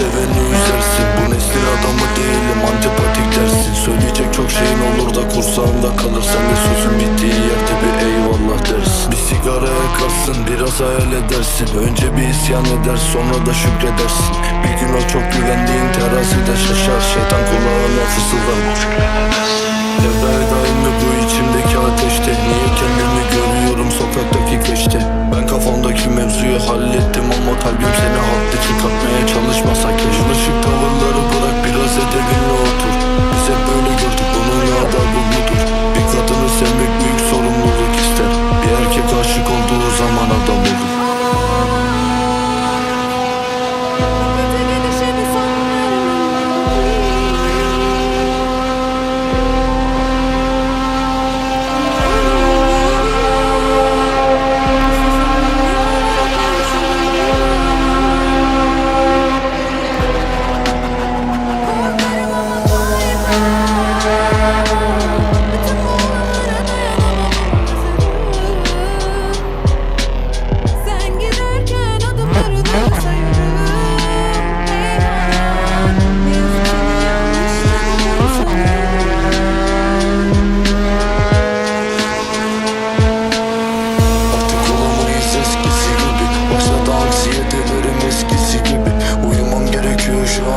seveni üzersin Bu neslin adamı değilim antipatik dersin Söyleyecek çok şeyin olur da kursağında kalırsan Ve sözün bittiği yerde bir eyvallah dersin. Bir sigara yakarsın biraz hayal edersin. Önce bir isyan eder sonra da şükredersin. Bir gün o çok güvendiğin terazide şaşar. Şeytan kulağına fısıldar. Evde daim bu içimdeki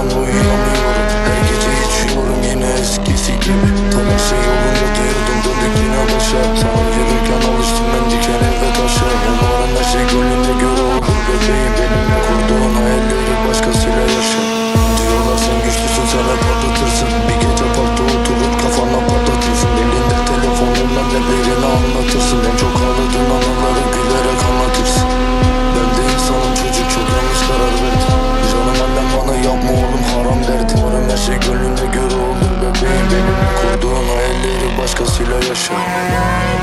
follow you. casi la yaşa